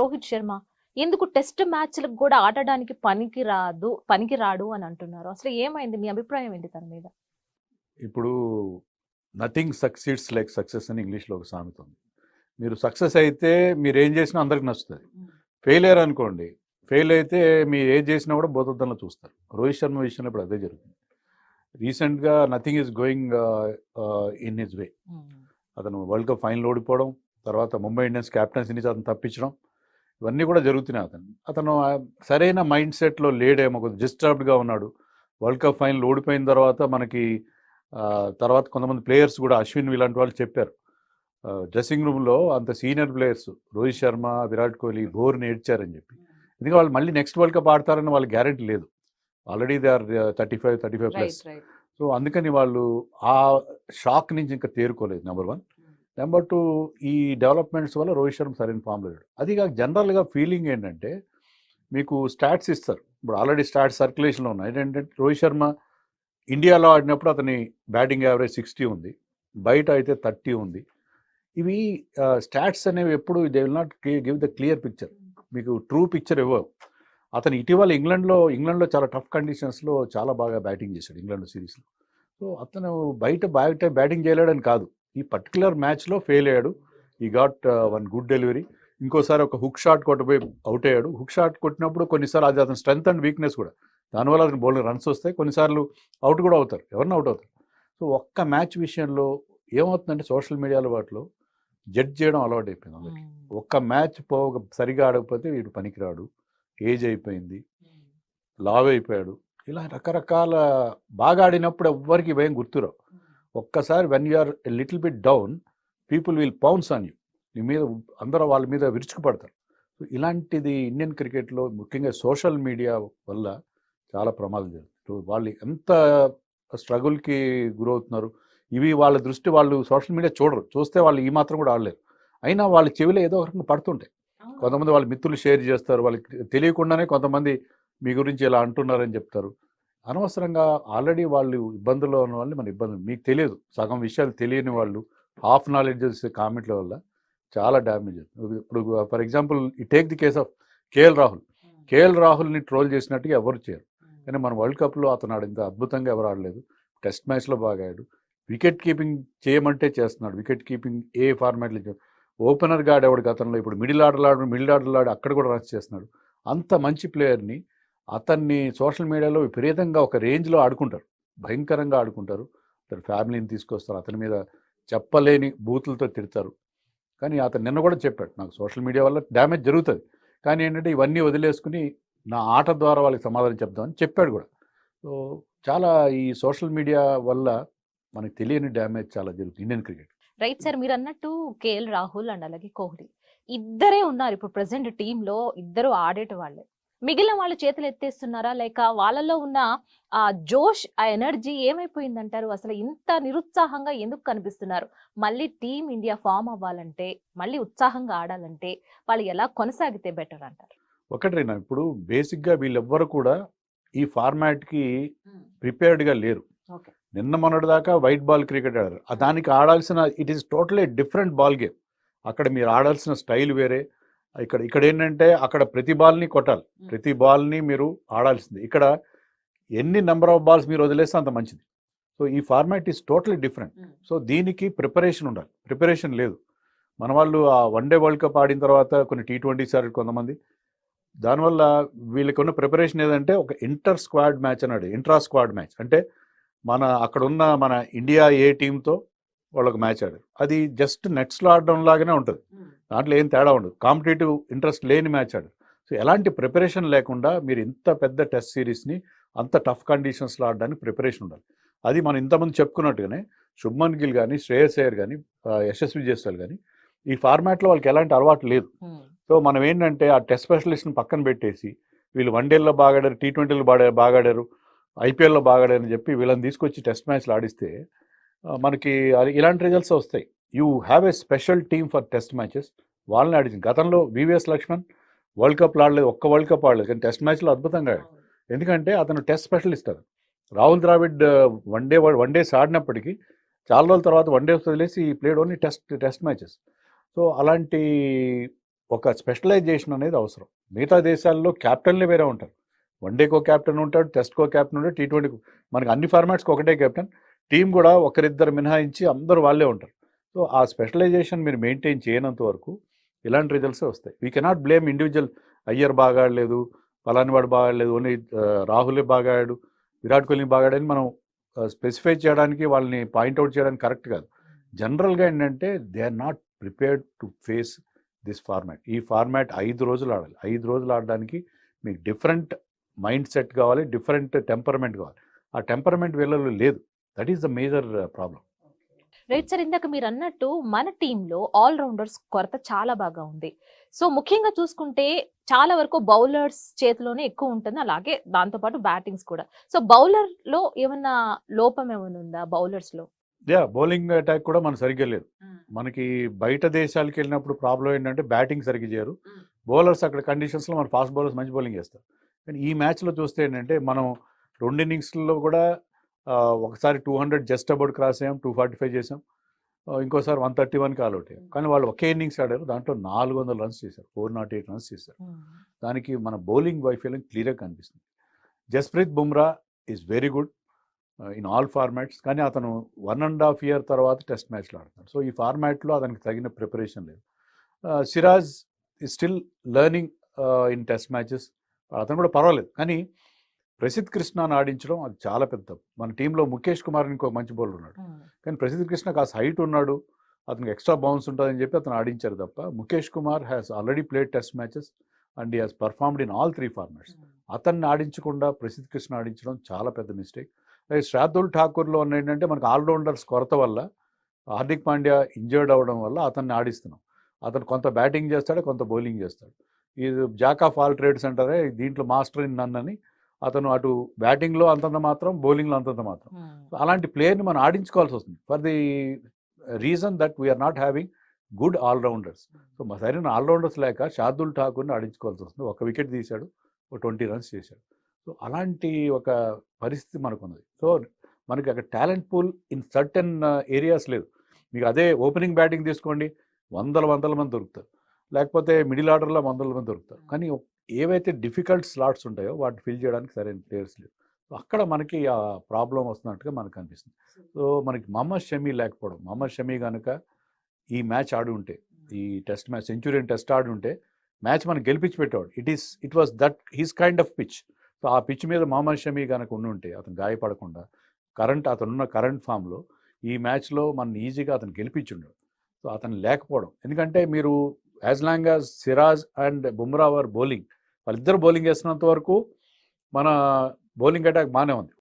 రోహిత్ శర్మ. ఎందుకు టెస్ట్ మ్యాచ్లకు కూడా ఆడడానికి పనికి రాదు పనికి రాడు అని అంటున్నారు. అసలు ఏమైంది? మీ అభిప్రాయం ఏంటి తన మీద? ఇప్పుడు నథింగ్ సక్సీడ్స్ లైక్ సక్సెస్ అని ఇంగ్లీష్లో ఒక సామెత ఉంది. మీరు సక్సెస్ అయితే మీరు ఏం చేసినా అందరికి నచ్చుతుంది. ఫెయిలియర్ అనుకోండి. ఫెయిల్ అయితే మీరు ఏం చేసినా కూడా బోధద్దంలో చూస్తారు. రోహిత్ శర్మ విషయంలో ఇప్పుడు అదే జరుగుతుంది. రీసెంట్గా nothing is going in his way అతను వరల్డ్ కప్ ఫైనల్ ఓడిపోవడం తర్వాత ముంబై ఇండియన్స్ క్యాప్టెన్సీ నుంచి అతను తప్పించడం ఇవన్నీ కూడా జరుగుతున్నాయి అతను. అతను సరైన మైండ్ సెట్లో లేడేమో కొద్దిగా డిస్టర్బ్డ్గా ఉన్నాడు. వరల్డ్ కప్ ఫైనల్ ఓడిపోయిన తర్వాత మనకి తర్వాత కొంతమంది ప్లేయర్స్ కూడా అశ్విన్ ఇలాంటి వాళ్ళు చెప్పారు. డ్రెస్సింగ్ రూమ్లో అంత సీనియర్ ప్లేయర్స్ రోహిత్ శర్మ విరాట్ కోహ్లీ బోర్ని ఏడ్చారని చెప్పి. ఎందుకంటే వాళ్ళు మళ్ళీ నెక్స్ట్ వరల్డ్ కప్ ఆడతారని వాళ్ళకి గ్యారెంటీ లేదు. Already they are thirty five thirty five plus. So అందుకని వాళ్ళు ఆ షాక్ నుంచి ఇంకా తేరుకోలేదు నెంబర్ వన్. నెంబర్ టూ ఈ డెవలప్మెంట్స్ వల్ల రోహిత్ శర్మ సరైన ఫామ్లో లేడు. అది కాక జనరల్గా ఫీలింగ్ ఏంటంటే మీకు స్టాట్స్ ఇస్తారు. ఇప్పుడు ఆల్రెడీ స్టాట్స్ సర్క్యులేషన్లో ఉన్నాయి. ఏంటంటే రోహిత్ శర్మ ఇండియాలో ఆడినప్పుడు అతని బ్యాటింగ్ యావరేజ్ సిక్స్టీ ఉంది. బయట అయితే థర్టీ ఉంది. ఇవి స్టాట్స్ అనేవి ఎప్పుడు they will not give the clear picture. మీకు ట్రూ పిక్చర్ ఇవ్వవు. అతను ఇటీవల ఇంగ్లాండ్లో ఇంగ్లాండ్లో చాలా టఫ్ కండిషన్స్లో చాలా బాగా బ్యాటింగ్ చేశాడు ఇంగ్లాండ్ సిరీస్లో. సో అతను బయట బయట బ్యాటింగ్ చేయలేడని కాదు. ఈ పర్టికులర్ మ్యాచ్లో ఫెయిల్ అయ్యాడు. ఈ గాట్ వన్ గుడ్ డెలివరీ ఇంకోసారి ఒక హుక్ షాట్ కొట్టబోయి అవుట్ అయ్యాడు. హుక్ షాట్ కొట్టినప్పుడు కొన్నిసార్లు అది అతని స్ట్రెంత్ అండ్ వీక్నెస్ కూడా. దానివల్ల అతని బౌలింగ్ రన్స్ వస్తాయి. కొన్నిసార్లు అవుట్ కూడా అవుతారు. ఎవరిని అవుట్ అవుతారు? సో ఒక్క మ్యాచ్ విషయంలో ఏమవుతుందంటే సోషల్ మీడియాలో వాటిలో జడ్జ్ చేయడం అలవాటు అయిపోయింది అందరికీ ఒక్క మ్యాచ్ పో సరిగా ఆడకపోతే వీడు పనికిరాడు. ఏజ్ అయిపోయింది. లావ్ అయిపోయాడు. ఇలా రకరకాల బాగా ఆడినప్పుడు ఎవ్వరికి భయం గుర్తురావు. ఒక్కసారి when you're little bit down people will pounce on you నీ మీద అందరూ వాళ్ళ మీద విరుచుకుపడతారు సో ఇలాంటిది ఇండియన్ క్రికెట్లో ముఖ్యంగా సోషల్ మీడియా వల్ల చాలా ప్రమాదం జరుగుతుంది. వాళ్ళు ఎంత స్ట్రగుల్కి గురవుతున్నారు ఇవి వాళ్ళ దృష్టి వాళ్ళు సోషల్ మీడియా చూడరు. చూస్తే వాళ్ళు ఈ మాత్రం కూడా ఆడలేరు. అయినా వాళ్ళ చెవిలో ఏదో ఒక రకంగా పడుతుంటాయి. కొంతమంది వాళ్ళ మిత్రులు షేర్ చేస్తారు. వాళ్ళకి తెలియకుండానే కొంతమంది మీ గురించి ఇలా అంటున్నారని చెప్తారు. అనవసరంగా ఆల్రెడీ వాళ్ళు ఇబ్బందుల్లో ఉన్న వాళ్ళు మన ఇబ్బందులు మీకు తెలియదు. సగం విషయాలు తెలియని వాళ్ళు హాఫ్ నాలెడ్జ్ చేసే కామెంట్ల వల్ల చాలా డ్యామేజ్ అవుతుంది. ఇప్పుడు ఫర్ ఎగ్జాంపుల్ ఈ take the case of K L Rahul. K L రాహుల్ని troll చేసినట్టుగా ఎవరు చేయరు. కానీ మన వరల్డ్ కప్లో అతను ఆడింత అద్భుతంగా ఎవరు ఆడలేదు. టెస్ట్ మ్యాచ్లో బాగా ఆడాడు. వికెట్ కీపింగ్ చేయమంటే చేస్తున్నాడు. వికెట్ కీపింగ్ ఏ ఫార్మాట్లో ఓపెనర్ గాడ్ ఎవడు గతంలో ఇప్పుడు మిడిల్ ఆర్డర్ ఆడు మిడిల్ ఆర్డర్ ఆడు అక్కడ కూడా రన్స్ చేస్తున్నాడు. అంత మంచి ప్లేయర్ని అతన్ని సోషల్ మీడియాలో విపరీతంగా ఒక రేంజ్లో ఆడుకుంటారు. భయంకరంగా ఆడుకుంటారు. అతని ఫ్యామిలీని తీసుకొస్తారు. అతని మీద చెప్పలేని బూతులతో తిడతారు. కానీ అతను నిన్న కూడా చెప్పాడు నాకు సోషల్ మీడియా వల్ల డ్యామేజ్ జరుగుతుంది. కానీ ఏంటంటే ఇవన్నీ వదిలేసుకుని నా ఆట ద్వారా వాళ్ళకి సమాధానం చెప్దామని చెప్పాడు కూడా. సో చాలా ఈ సోషల్ మీడియా వల్ల మనకు తెలియని డ్యామేజ్ చాలా జరుగుతుంది. Indian cricket. రైట్ సార్ మీరు అన్నట్టు కేఎల్ రాహుల్ అండ్ అలాగే కోహ్లీ ఇద్దరే ఉన్నారు. ఇప్పుడు ప్రెసెంట్ టీంలో ఇద్దరు ఆడేటి వాళ్ళే. మిగిలిన వాళ్ళు చేతులు ఎత్తేస్తున్నారా? లేక వాళ్ళలో ఉన్న ఆ జోష్ ఆ ఎనర్జీ ఏమైపోయిందంటారు? అసలు ఇంత నిరుత్సాహంగా ఎందుకు కనిపిస్తున్నారు? మళ్ళీ టీం ఇండియా ఫామ్ అవ్వాలంటే మళ్ళీ ఉత్సాహంగా ఆడాలంటే వాళ్ళు ఎలా కొనసాగితే బెటర్ అంటారు? ఒకటి రీనా ఇప్పుడు బేసిక్గా వీళ్ళెవ్వరు కూడా ఈ ఫార్మాట్కి ప్రిపేర్డ్గా లేరు. Okay. నిన్న మొన్నటి దాకా వైట్ బాల్ క్రికెట్ ఆడారు. దానికి ఆడాల్సిన it is totally different ball game. అక్కడ మీరు ఆడాల్సిన స్టైల్ వేరే ఇక్కడ ఇక్కడ ఏంటంటే అక్కడ ప్రతి బాల్ని కొట్టాలి. ప్రతి బాల్ని మీరు ఆడాల్సింది. ఇక్కడ ఎన్ని నెంబర్ ఆఫ్ బాల్స్ మీరు వదిలేస్తే అంత మంచిది. సో ఈ format is totally different. So దీనికి ప్రిపరేషన్ ఉండాలి. ప్రిపరేషన్ లేదు. మన వాళ్ళు ఆ వన్ డే వరల్డ్ కప్ ఆడిన తర్వాత కొన్ని టీ ట్వంటీస్ ఆడారు కొంతమంది. దానివల్ల వీళ్ళకి ఉన్న ప్రిపరేషన్ ఏదంటే ఒక ఇంటర్ స్క్వాడ్ మ్యాచ్ అన్నాడు. Intra squad match. అంటే మన అక్కడ ఉన్న మన ఇండియా ఏ టీంతో వాళ్ళొక మ్యాచ్ ఆడారు. అది జస్ట్ నెట్స్లో ఆడడం లాగానే ఉంటుంది. దాంట్లో ఏం తేడా ఉండదు. కాంపిటేటివ్ ఇంట్రెస్ట్ లేని మ్యాచ్ ఆడారు. సో ఎలాంటి ప్రిపరేషన్ లేకుండా మీరు ఇంత పెద్ద టెస్ట్ సిరీస్ని అంత టఫ్ కండిషన్స్లో ఆడడానికి ప్రిపరేషన్ ఉండాలి. అది మనం ఇంతమంది చెప్పుకున్నట్టుగానే శుభ్మన్ గిల్ కానీ శ్రేయస్ అయ్యర్ కానీ యశస్వి జైస్వాల్ కానీ ఈ ఫార్మాట్లో వాళ్ళకి ఎలాంటి అలవాటు లేదు. సో మనం ఏంటంటే ఆ టెస్ట్ స్పెషలిస్ట్ని పక్కన పెట్టేసి వీళ్ళు వన్ డేల్లో బాగా ఆడారు టీ ట్వంటీలో బాగా బాగా ఆడారు ఐపీఎల్లో బాగా ఆడారు అని చెప్పి వీళ్ళని తీసుకొచ్చి టెస్ట్ మ్యాచ్లు ఆడిస్తే మనకి ఇలాంటి రిజల్ట్స్ వస్తాయి. You have a special team for test matches వాళ్ళని ఆడించింది గతంలో వివిఎస్ లక్ష్మణ్ వరల్డ్ కప్ ఆడలేదు ఒక్క వరల్డ్ కప్ ఆడలేదు. కానీ టెస్ట్ మ్యాచ్లో అద్భుతంగా ఆడాడు. ఎందుకంటే అతను టెస్ట్ స్పెషలిస్ట్ అది Rahul Dravid one day one days ఆడినప్పటికీ చాలా రోజుల తర్వాత వన్ డేస్ వదిలేసి played only test test matches so అలాంటి ఒక స్పెషలైజేషన్ అనేది అవసరం. మిగతా దేశాల్లో క్యాప్టెన్లే వేరే ఉంటారు. వన్డేకో కెప్టెన్ ఉంటాడు టెస్ట్కో కెప్టెన్ ఉంటాడు టీ ట్వంటీ మనకి అన్ని ఫార్మాట్స్కి ఒకటే కెప్టెన్ టీం కూడా ఒకరిద్దరు మినహాయించి అందరూ వాళ్ళే ఉంటారు. సో ఆ స్పెషలైజేషన్ మీరు మెయింటైన్ చేయనంత వరకు ఇలాంటి రిజల్ట్సే వస్తాయి. We cannot blame individual Iyer బాగా ఆడలేదు పలాని బాగా ఆడలేదు ఓన్లీ రాహులే బాగా ఆడాడు విరాట్ కోహ్లీ బాగా ఆడని మనం స్పెసిఫై చేయడానికి వాళ్ళని పాయింట్అవుట్ చేయడానికి కరెక్ట్ కాదు. జనరల్గా ఏంటంటే they are not prepared to face this format ఈ ఫార్మాట్ ఐదు రోజులు ఆడాలి. ఐదు రోజులు ఆడడానికి మీకు డిఫరెంట్ మైండ్ సెట్ కావాలి డిఫరెంట్ టెంపర్మెంట్ కావాలి. ఆ టెంపర్మెంట్ వీళ్ళలో లేదు. That is the major problem right sir ఇందాక మీరు అన్నట్టు మన టీంలో ఆల్ రౌండర్స్ కొరత చాలా బాగా ఉంది. సో ముఖ్యంగా చూసుకుంటే చాలా వరకు బౌలర్స్ చేతిలోనే ఎక్కువ ఉంటుంది. అలాగే దాంతో పాటు బ్యాటింగ్స్ కూడా. సో బౌలర్లో ఏమన్నా లోపం ఏమైనా ఉందా బౌలర్స్లో యా బౌలింగ్ అటాక్ కూడా మన సరిగ్గా లేదు. మనకి బయట దేశాలకు వెళ్ళినప్పుడు ప్రాబ్లం ఏంటంటే బ్యాటింగ్ సరిగ్గా చేయరు. బౌలర్స్ అక్కడ కండిషన్స్లో మన ఫాస్ట్ బౌలర్స్ మంచి బౌలింగ్ చేస్తారు. కానీ ఈ మ్యాచ్లో చూస్తే ఏంటంటే మనం రెండు ఇన్నింగ్స్లో కూడా ఒకసారి two hundred just about cross అయ్యాం టూ ఫార్టీ ఫైవ్ చేసాం. ఇంకోసారి వన్ థర్టీ వన్కి ఆల్ అవుట్ అయ్యాం. కానీ వాళ్ళు ఒకే ఇన్నింగ్స్ ఆడారు దాంట్లో నాలుగు వందల రన్స్ చేశారు ఫోర్ నాట్ ఎయిట్ రన్స్ చేశారు. దానికి మన బౌలింగ్ వైఫల్యం క్లియర్గా కనిపిస్తుంది. Jasprit Bumrah is very good in all formats కానీ అతను వన్ అండ్ హాఫ్ ఇయర్ తర్వాత టెస్ట్ మ్యాచ్లో ఆడుతున్నాడు. సో ఈ ఫార్మాట్లో అతనికి తగిన ప్రిపరేషన్ లేదు. Siraj he still learning in test matches. అతను కూడా పర్వాలేదు కానీ ప్రసిద్ధ్ కృష్ణను ఆడించడం అది చాలా పెద్ద. మన టీంలో ముఖేష్ కుమార్ ఇంకో మంచి బౌలర్ ఉన్నాడు. కానీ ప్రసిద్ధ్ కృష్ణ కాస్త హైట్ ఉన్నాడు అతనికి ఎక్స్ట్రా బౌన్స్ ఉంటుందని చెప్పి అతను ఆడించారు తప్ప Mukesh Kumar has already played test matches and he has performed in all three formats. అతన్ని ఆడించకుండా ప్రసిద్ధ్ కృష్ణ ఆడించడం చాలా పెద్ద మిస్టేక్. అలాగే శ్రాద్ధుల్ ఠాకూర్లో ఉన్న ఏంటంటే మనకు ఆల్రౌండర్స్ కొరత వల్ల హార్దిక్ పాండ్యా ఇంజర్డ్ అవ్వడం వల్ల అతన్ని ఆడిస్తున్నాం. అతను కొంత బ్యాటింగ్ చేస్తాడు కొంత బౌలింగ్ చేస్తాడు. ఇది జాక్ ఆఫ్ ఆల్ ట్రేడ్స్ అంటారే దీంట్లో మాస్టర్ ఇన్ నన్ అని అతను అటు బ్యాటింగ్లో అంతంత మాత్రం బౌలింగ్లో అంతంత మాత్రం. అలాంటి ప్లేయర్ని మనం ఆడించుకోవాల్సి వస్తుంది. For the reason that we're not having good allrounders. So మా సరైన ఆల్రౌండర్స్ లేక షార్దుల్ ఠాకూర్ని ఆడించుకోవాల్సి వస్తుంది. ఒక వికెట్ తీశాడు ఒక ట్వంటీ రన్స్ చేశాడు. సో అలాంటి ఒక పరిస్థితి మనకు ఉన్నది సో మనకి అక్కడ talent pool in certain areas లేదు మీకు అదే ఓపెనింగ్ బ్యాటింగ్ తీసుకోండి వందల వందల మంది దొరుకుతారు. లేకపోతే మిడిల్ ఆర్డర్లో వందల మంది దొరుకుతారు. కానీ ఏవైతే డిఫికల్ట్ స్లాట్స్ ఉంటాయో వాటిని ఫిల్ చేయడానికి సరైన ప్లేయర్స్ లేవు. సో అక్కడ మనకి ఆ ప్రాబ్లం వస్తున్నట్టుగా మనకు అనిపిస్తుంది. సో మనకి మహమ్మద్ షమీ లేకపోవడం మహమ్మద్ షమీ కనుక ఈ మ్యాచ్ ఆడి ఉంటే ఈ టెస్ట్ మ్యాచ్ సెంచురియన్ టెస్ట్ ఆడి ఉంటే మ్యాచ్ మనకి గెలిపించి పెట్టేవాడు it is it was that his kind of pitch so ఆ పిచ్ మీద మహమ్మద్ షమీ కనుక ఉండి ఉంటే అతను గాయపడకుండా కరెంట్ అతనున్న కరెంట్ ఫామ్లో ఈ మ్యాచ్లో మన ఈజీగా అతను గెలిపించుండడు సో అతను లేకపోవడం. ఎందుకంటే మీరు as long as Siraj and Bumrah were bowling వాళ్ళిద్దరు బౌలింగ్ వేసినంత వరకు మన బౌలింగ్ అటాక్ బాగానే ఉంది.